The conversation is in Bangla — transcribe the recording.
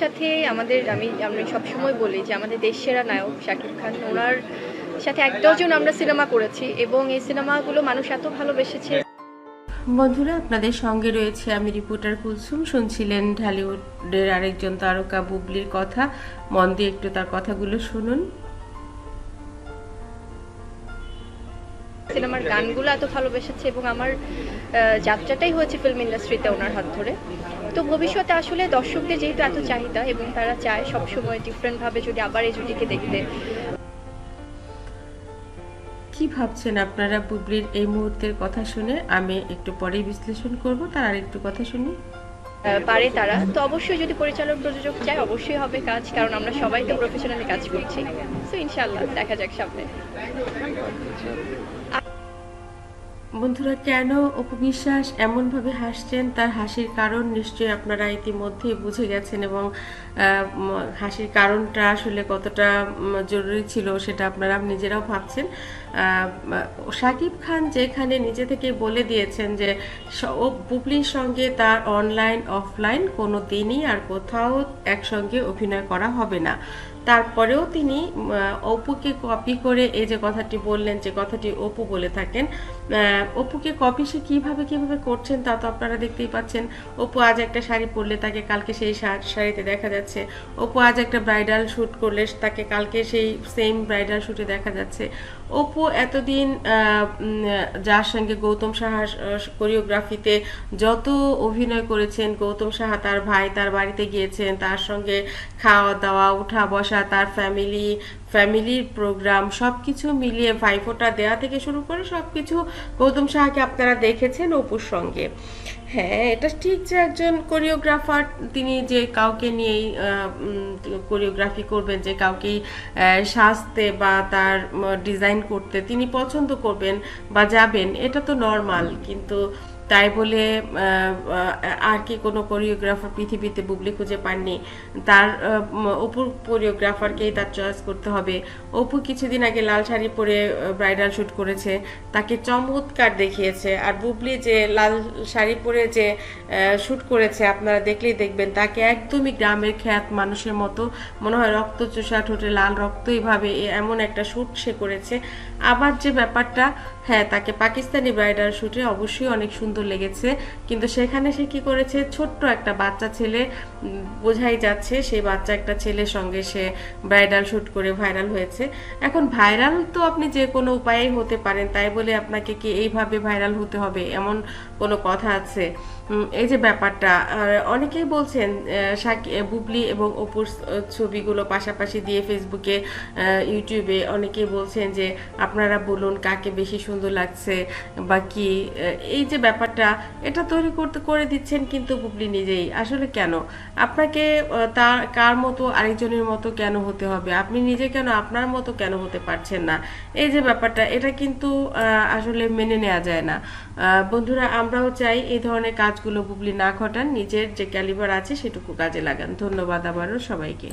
সাথে আমাদের আমি আমি সবসময় বলি যে আমাদের দেশ সেরা নায়ক শাকিব খান। ওনার সাথে এক ডজন আমরা সিনেমা করেছি এবং এই সিনেমাগুলো মানুষ এত ভালোবেসেছে। বন্ধুরা আপনাদের সঙ্গে রয়েছে আমি রিপোর্টার কুলসুম। শুনছিলেন ঢালিউডের আরেকজন তারকা বুবলির কথা। মন দিয়ে একটু তার কথাগুলো শুনুন। সিনেমার গানগুলো এত ভালোবেসেছে এবং আমার যাত্রাটাই হয়েছে ফিল্ম ইন্ডাস্ট্রিতে ওনার হাত ধরে। তো ভবিষ্যতে আসলে দর্শকদের যেহেতু এত চাহিদা এবং তারা চায় সবসময় ডিফারেন্টভাবে যদি আবার এই জুটিকে দেখতে। কি ভাবছেন আপনারা বুবলির এই মুহূর্তের কথা শুনে? আমি একটু পরেই বিশ্লেষণ করব তার আর একটু কথা শুনি। পারে তারা। তো অবশ্যই যদি পরিচালক প্রযোজক চায় অবশ্যই হবে কাজ কারণ আমরা সবাই তো প্রফেশনালি কাজ করছি। তো ইনশাল্লাহ দেখা যাক সামনে। বন্ধুরা, কেন অপু বিশ্বাস এমনভাবে হাসছেন? তার হাসির কারণ নিশ্চয়ই আপনারা ইতিমধ্যেই বুঝে গেছেন এবং হাসির কারণটা আসলে কতটা জরুরি ছিল সেটা আপনারা নিজেরাও ভাবছেন। শাকিব খান যেখানে নিজে থেকে বলে দিয়েছেন যে বুবলির সঙ্গে তার অনলাইন, অফলাইন কোনো দিনই আর কোথাও একসঙ্গে অভিনয় করা হবে না। তারপরেও তিনি অপুকে কপি করে এই যে কথাটি বললেন, যে কথাটি অপু বলে থাকেন অপুকে কপি সে কীভাবে কীভাবে করছেন তা তো আপনারা দেখতেই পাচ্ছেন। অপু আজ একটা শাড়ি পরলে তাকে কালকে সেই শাড়িতে দেখা যাচ্ছে। অপু আজ একটা ব্রাইডাল শ্যুট করলে তাকে কালকে সেই সেম ব্রাইডাল শ্যুটে দেখা যাচ্ছে। অপু এতদিন যার সঙ্গে গৌতম সাহার কোরিওগ্রাফিতে যত অভিনয় করেছেন, গৌতম সাহা তার ভাই তার বাড়িতে গিয়েছেন, তার সঙ্গে খাওয়া দাওয়া উঠা বসা তার ফ্যামিলি ফ্যামিলির প্রোগ্রাম সব কিছু মিলিয়ে ভাইফোঁটা দেয়া থেকে শুরু করে সব কিছু গৌতম সাহাকে আপনারা দেখেছেন অপুর সঙ্গে। হ্যাঁ এটা ঠিক যে একজন কোরিওগ্রাফার তিনি যে কাউকে নিয়েই কোরিওগ্রাফি করবেন, যে কাউকেই সাজতে বা তার ডিজাইন করতে তিনি পছন্দ করবেন বা যাবেন, এটা তো নর্মাল কিন্তু তাই বলে আর কি কোনো কোরিওগ্রাফার পৃথিবীতে বুবলি খুঁজে পাননি। তার অপুর কোরিওগ্রাফারকেই তার চয়েস করতে হবে। অপু কিছুদিন আগে লাল শাড়ি পরে ব্রাইডাল শ্যুট করেছে। তাকে চমৎকার দেখিয়েছে। আর বুবলি যে লাল শাড়ি পরে যে শ্যুট করেছে, আপনারা দেখলেই দেখবেন, তাকে একদমই গ্রামের খ্যাত মানুষের মতো। মনে হয় রক্ত চোষা ঠোঁটে লাল রক্ত এইভাবে এমন একটা শ্যুট সে করেছে। আবার যে ব্যাপারটা হ্যাঁ তাকে পাকিস্তানি ব্রাইডাল শ্যুটে অবশ্যই অনেক সুন্দর লেগেছে। কিন্তু সেখানে সে কি করেছে? ছোট্ট একটা বাচ্চা ছেলে বোঝাই যাচ্ছে সেই বাচ্চা একটা ছেলের সঙ্গে সে ব্রাইডাল শ্যুট করে ভাইরাল হয়েছে। এখন ভাইরাল তো আপনি যে কোনো উপায়েই হতে পারেন তাই বলে আপনাকে কি এইভাবে ভাইরাল হতে হবে? এমন কোনো কথা আছে? এই যে ব্যাপারটা অনেকেই বলছেন আহ, বুবলি এবং অপুর ছবিগুলো পাশাপাশি দিয়ে ফেসবুকে ইউটিউবে অনেকেই বলছেন যে আপনারা বলুন কাকে বেশি সুন্দর লাগছে বা কি এই যে ব্যাপারটা, এটা তৈরি করতে, করে দিচ্ছেন কিন্তু বুবলি নিজেই। আসলে কেন? আপনাকে তার, কার মতো আরেকজনের মতো কেন হতে হবে? আপনি নিজে কেন আপনার মতো কেন হতে পারছেন না? এই যে ব্যাপারটা, এটা কিন্তু আসলে মেনে নেওয়া যায় না। বন্ধুরা, আমরাও চাই এই ধরনের কাজগুলো বুবলি না ঘটান। নিজের যে ক্যালিবার আছে সেটুকু কাজে লাগান। ধন্যবাদ আবারও সবাইকে।